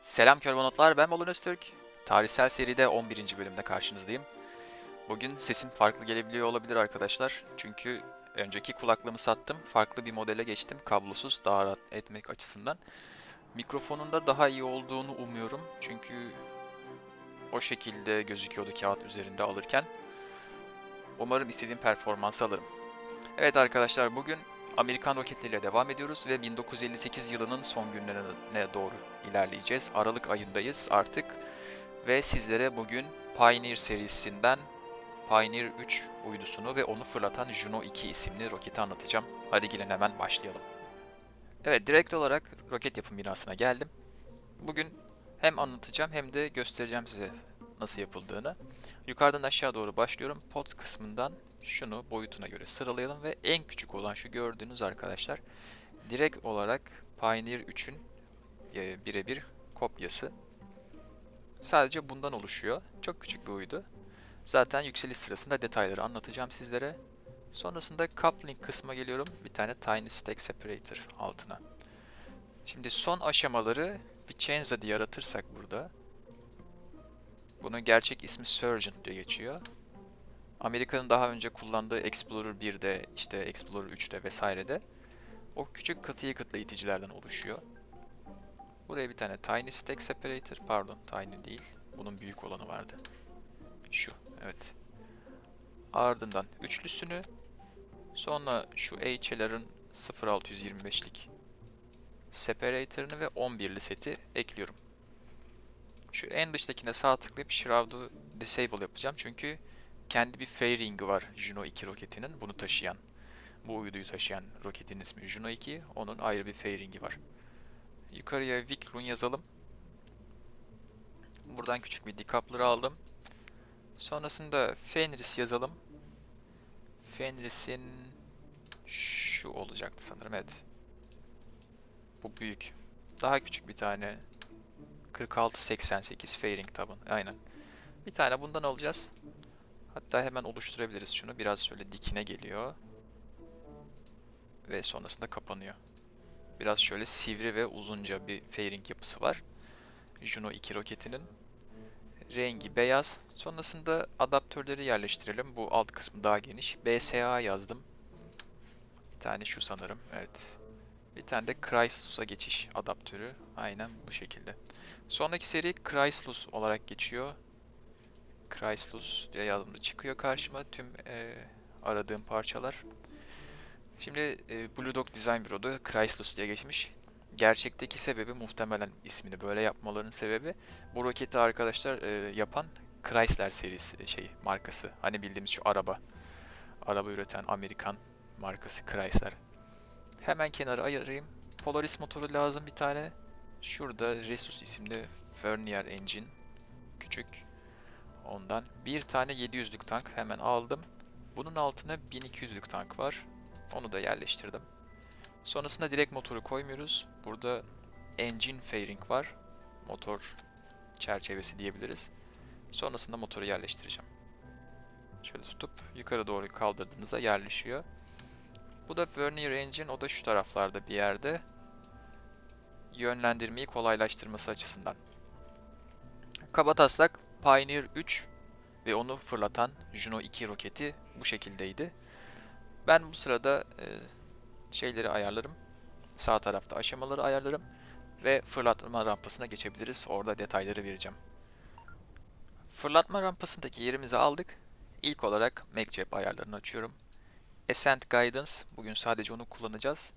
Selam Körbanotlar, ben Balon Öztürk. Tarihsel seride 11. bölümde karşınızdayım. Bugün sesim farklı gelebiliyor olabilir arkadaşlar. Çünkü önceki kulaklığımı sattım, farklı bir modele geçtim. Kablosuz, daha rahat etmek açısından. Mikrofonun da daha iyi olduğunu umuyorum. Çünkü o şekilde gözüküyordu kağıt üzerinde alırken. Umarım istediğim performansı alırım. Evet arkadaşlar bugün Amerikan roketleriyle devam ediyoruz ve 1958 yılının son günlerine doğru ilerleyeceğiz. Aralık ayındayız artık ve sizlere bugün Pioneer serisinden Pioneer 3 uydusunu ve onu fırlatan Juno 2 isimli roketi anlatacağım. Hadi gelin hemen başlayalım. Evet direkt olarak roket yapım binasına geldim. Bugün hem anlatacağım hem de göstereceğim size nasıl yapıldığını. Yukarıdan aşağı doğru başlıyorum. Pot kısmından şunu boyutuna göre sıralayalım ve en küçük olan şu gördüğünüz arkadaşlar direkt olarak Pioneer 3'ün e, birebir kopyası. Sadece bundan oluşuyor. Çok küçük bir uydu. Zaten yükseliş sırasında detayları anlatacağım sizlere. Sonrasında coupling kısma geliyorum. Bir tane Tiny Stack Separator altına. Şimdi son aşamaları bir Chenza diye aratırsak burada. Bunun gerçek ismi Sergeant diye geçiyor. Amerika'nın daha önce kullandığı Explorer 1'de, işte Explorer 3'te vesairede o küçük katı yakıtlı iticilerden oluşuyor. Buraya bir tane Tiny Stack Separator, pardon Tiny değil, bunun büyük olanı vardı. Şu, evet. Ardından üçlüsünü, sonra şu HLR'ın 0625'lik separator'ını ve 11'li seti ekliyorum. Şu en dıştakine sağ tıklayıp Shroud'u disable yapacağım çünkü kendi bir fairing'i var Juno 2 roketinin bunu taşıyan. Bu uyduyu taşıyan roketin ismi Juno 2. Onun ayrı bir fairing'i var. Yukarıya Vikrun yazalım. Buradan küçük bir decoupler aldım. Sonrasında Fenris yazalım. Fenris'in şu olacaktı sanırım evet. Bu büyük. Daha küçük bir tane 4688 fairing taban. Aynen. Bir tane bundan alacağız. Hatta hemen oluşturabiliriz şunu. Biraz şöyle dikine geliyor. Ve sonrasında kapanıyor. Biraz şöyle sivri ve uzunca bir fairing yapısı var. Juno 2 roketinin. Rengi beyaz. Sonrasında adaptörleri yerleştirelim. Bu alt kısmı daha geniş. BSA yazdım. Bir tane şu sanırım. Evet. Bir tane de Chryslus'a geçiş adaptörü. Aynen bu şekilde. Sonraki seri Chryslus olarak geçiyor. Chryslus diye yazdığımda çıkıyor karşıma tüm e, aradığım parçalar. Şimdi e, Blue Dog Design Bureau'da Chryslus diye geçmiş. Gerçekteki sebebi muhtemelen ismini böyle yapmalarının sebebi bu roketi arkadaşlar e, yapan Chrysler serisi şey markası. Hani bildiğimiz şu araba. Araba üreten Amerikan markası Chrysler. Hemen kenara ayırayım. Polaris motoru lazım bir tane. Şurada Resus isimli Vernier engine. Küçük. Ondan bir tane 700'lük tank hemen aldım. Bunun altına 1200'lük tank var. Onu da yerleştirdim. Sonrasında direkt motoru koymuyoruz. Burada engine fairing var. Motor çerçevesi diyebiliriz. Sonrasında motoru yerleştireceğim. Şöyle tutup yukarı doğru kaldırdığınızda yerleşiyor. Bu da Vernier engine. O da şu taraflarda bir yerde. Yönlendirmeyi kolaylaştırması açısından. Kabataslak Pioneer 3 ve onu fırlatan Juno 2 roketi bu şekildeydi. Ben bu sırada e, şeyleri ayarlarım. Sağ tarafta aşamaları ayarlarım ve fırlatma rampasına geçebiliriz. Orada detayları vereceğim. Fırlatma rampasındaki yerimizi aldık. İlk olarak MacJab ayarlarını açıyorum. Ascent Guidance, bugün sadece onu kullanacağız.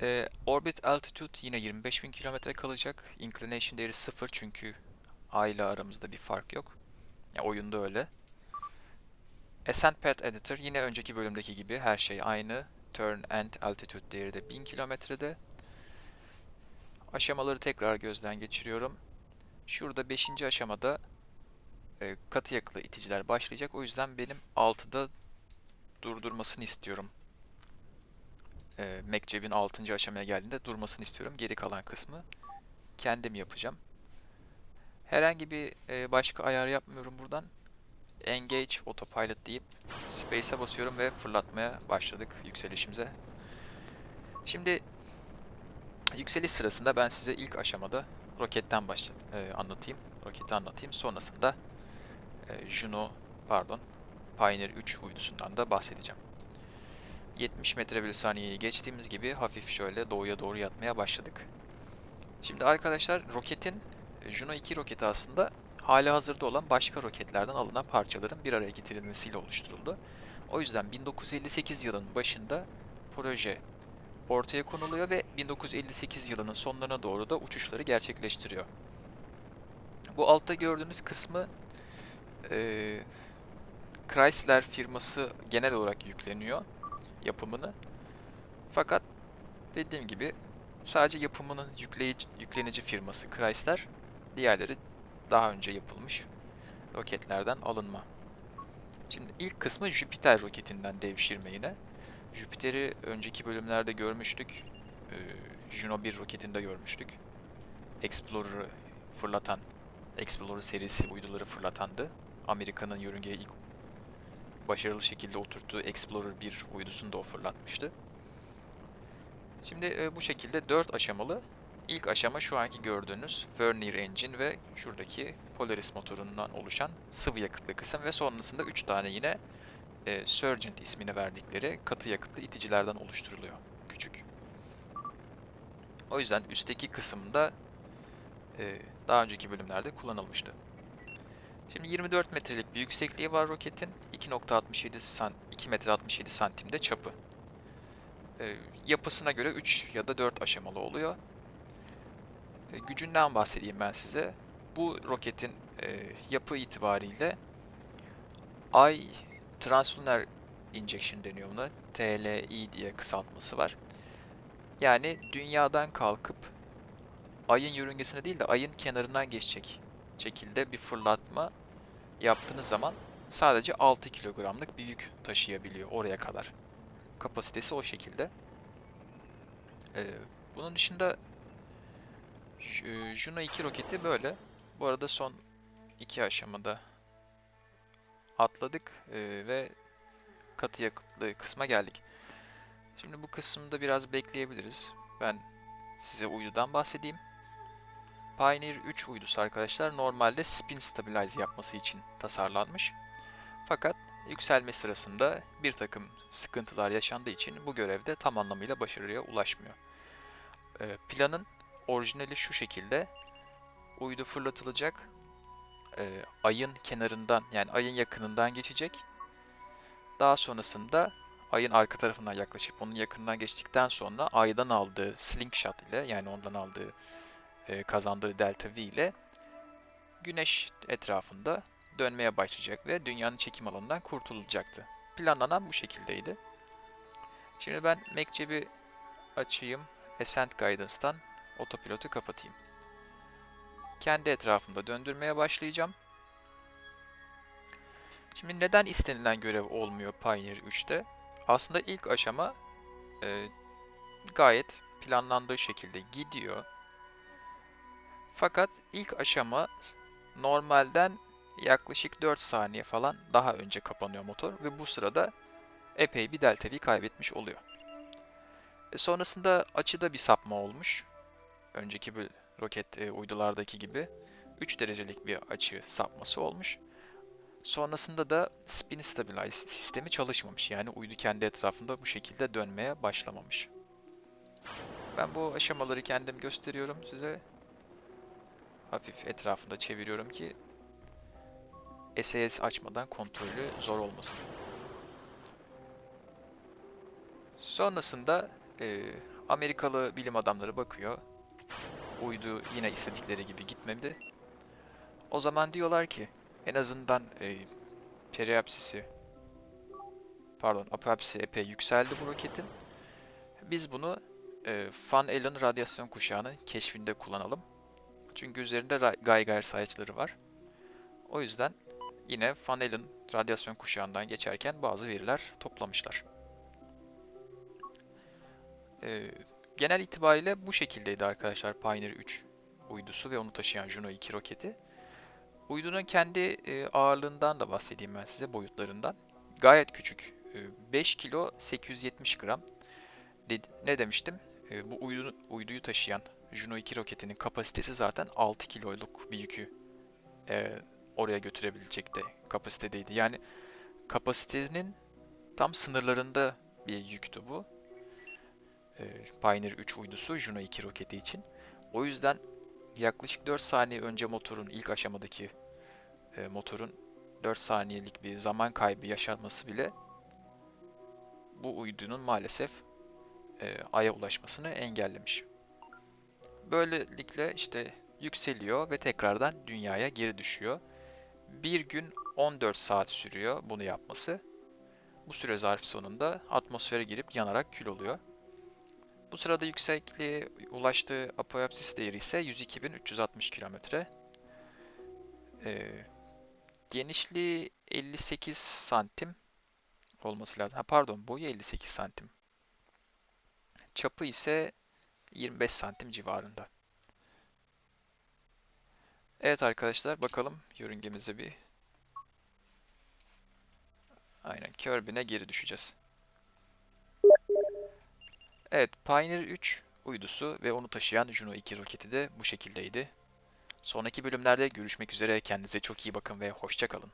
E, orbit Altitude yine 25.000 km kalacak. Inclination değeri 0 çünkü A ile aramızda bir fark yok. Ya oyunda öyle. Ascent Path Editor yine önceki bölümdeki gibi her şey aynı. Turn and Altitude değeri de 1000 kilometrede. Aşamaları tekrar gözden geçiriyorum. Şurada 5. aşamada e, katı yakılı iticiler başlayacak. O yüzden benim 6'da durdurmasını istiyorum. E, MacJab'in 6. aşamaya geldiğinde durmasını istiyorum. Geri kalan kısmı kendim yapacağım. Herhangi bir e, başka ayar yapmıyorum buradan. Engage Autopilot deyip Space'e basıyorum ve fırlatmaya başladık yükselişimize. Şimdi Yükseliş sırasında ben size ilk aşamada roketten başla e, anlatayım. Roketi anlatayım. Sonrasında e, Juno, pardon, Pioneer 3 uydusundan da bahsedeceğim. 70 metre bölü saniyeyi geçtiğimiz gibi hafif şöyle doğuya doğru yatmaya başladık. Şimdi arkadaşlar roketin e, Juno 2 roketi aslında hali hazırda olan başka roketlerden alınan parçaların bir araya getirilmesiyle oluşturuldu. O yüzden 1958 yılının başında proje ortaya konuluyor ve 1958 yılının sonlarına doğru da uçuşları gerçekleştiriyor. Bu altta gördüğünüz kısmı e, Chrysler firması genel olarak yükleniyor yapımını. Fakat dediğim gibi sadece yapımının yükleyici, yüklenici firması Chrysler, diğerleri daha önce yapılmış roketlerden alınma. Şimdi ilk kısmı Jüpiter roketinden devşirme yine. Jüpiter'i önceki bölümlerde görmüştük. Ee, Juno 1 roketinde görmüştük. Explorer'ı fırlatan, Explorer serisi uyduları fırlatandı. Amerika'nın yörüngeye ilk başarılı şekilde oturttuğu Explorer 1 uydusunu da fırlatmıştı. Şimdi e, bu şekilde 4 aşamalı. İlk aşama şu anki gördüğünüz Vernier Engine ve şuradaki Polaris motorundan oluşan sıvı yakıtlı kısım ve sonrasında 3 tane yine e, Surgent ismini verdikleri katı yakıtlı iticilerden oluşturuluyor. Küçük. O yüzden üstteki kısımda e, daha önceki bölümlerde kullanılmıştı. Şimdi 24 metrelik bir yüksekliği var roketin. 2.67 san 2 metre 67 santimde çapı. E, yapısına göre 3 ya da 4 aşamalı oluyor. E, gücünden bahsedeyim ben size. Bu roketin e, yapı itibariyle Ay Translunar Injection deniyor buna. TLI diye kısaltması var. Yani dünyadan kalkıp ayın yörüngesine değil de ayın kenarından geçecek şekilde bir fırlatma yaptığınız zaman sadece 6 kilogramlık bir yük taşıyabiliyor oraya kadar. Kapasitesi o şekilde. Ee, bunun dışında Juno 2 roketi böyle. Bu arada son iki aşamada atladık e, ve katı yakıtlı kısma geldik. Şimdi bu kısımda biraz bekleyebiliriz. Ben size uydudan bahsedeyim. Pioneer 3 uydusu arkadaşlar normalde spin stabilize yapması için tasarlanmış. Fakat yükselme sırasında bir takım sıkıntılar yaşandığı için bu görevde tam anlamıyla başarıya ulaşmıyor. Ee, planın orijinali şu şekilde. Uydu fırlatılacak. E, ayın kenarından yani ayın yakınından geçecek. Daha sonrasında ayın arka tarafından yaklaşıp onun yakınından geçtikten sonra aydan aldığı slingshot ile yani ondan aldığı e, kazandığı delta V ile güneş etrafında dönmeye başlayacak ve dünyanın çekim alanından kurtulacaktı. Planlanan bu şekildeydi. Şimdi ben Mekceb'i açayım. Ascent Guidance'tan otopilotu kapatayım. Kendi etrafında döndürmeye başlayacağım. Şimdi neden istenilen görev olmuyor Pioneer 3'te? Aslında ilk aşama e, gayet planlandığı şekilde gidiyor. Fakat ilk aşama normalden yaklaşık 4 saniye falan daha önce kapanıyor motor ve bu sırada epey bir delta V kaybetmiş oluyor. E sonrasında açıda bir sapma olmuş önceki bir roket e, uydulardaki gibi 3 derecelik bir açı sapması olmuş. Sonrasında da spin stabilize sistemi çalışmamış. Yani uydu kendi etrafında bu şekilde dönmeye başlamamış. Ben bu aşamaları kendim gösteriyorum size. Hafif etrafında çeviriyorum ki SAS açmadan kontrolü zor olmasın. Sonrasında e, Amerikalı bilim adamları bakıyor uydu yine istedikleri gibi gitmedi. O zaman diyorlar ki en azından e, periapsisi pardon apoapsisi epey yükseldi bu roketin. Biz bunu e, Van Allen radyasyon kuşağını keşfinde kullanalım. Çünkü üzerinde Geiger sayaçları var. O yüzden yine Van Allen radyasyon kuşağından geçerken bazı veriler toplamışlar. Ee, Genel itibariyle bu şekildeydi arkadaşlar Pioneer 3 uydusu ve onu taşıyan Juno 2 roketi. Uydunun kendi e, ağırlığından da bahsedeyim ben size boyutlarından. Gayet küçük. 5 e, kilo 870 gram. Ne demiştim? e, bu uydu, uyduyu taşıyan Juno 2 roketinin kapasitesi zaten 6 kiloluk bir yükü e, oraya götürebilecek de kapasitedeydi. Yani kapasitenin tam sınırlarında bir yüktü bu. E, Pioneer 3 uydusu Juno 2 roketi için. O yüzden yaklaşık 4 saniye önce motorun ilk aşamadaki e, motorun 4 saniyelik bir zaman kaybı yaşanması bile bu uydunun maalesef e, Ay'a ulaşmasını engellemiş. Böylelikle işte yükseliyor ve tekrardan dünyaya geri düşüyor. Bir gün 14 saat sürüyor bunu yapması. Bu süre zarfı sonunda atmosfere girip yanarak kül oluyor. Bu sırada yüksekliğe ulaştığı apoapsis değeri ise 102.360 kilometre. Ee, genişliği 58 santim olması lazım. Ha pardon boyu 58 santim. Çapı ise 25 santim civarında. Evet arkadaşlar bakalım yörüngemize bir. Aynen Kerbin'e geri düşeceğiz. Evet Pioneer 3 uydusu ve onu taşıyan Juno 2 roketi de bu şekildeydi. Sonraki bölümlerde görüşmek üzere. Kendinize çok iyi bakın ve hoşça kalın.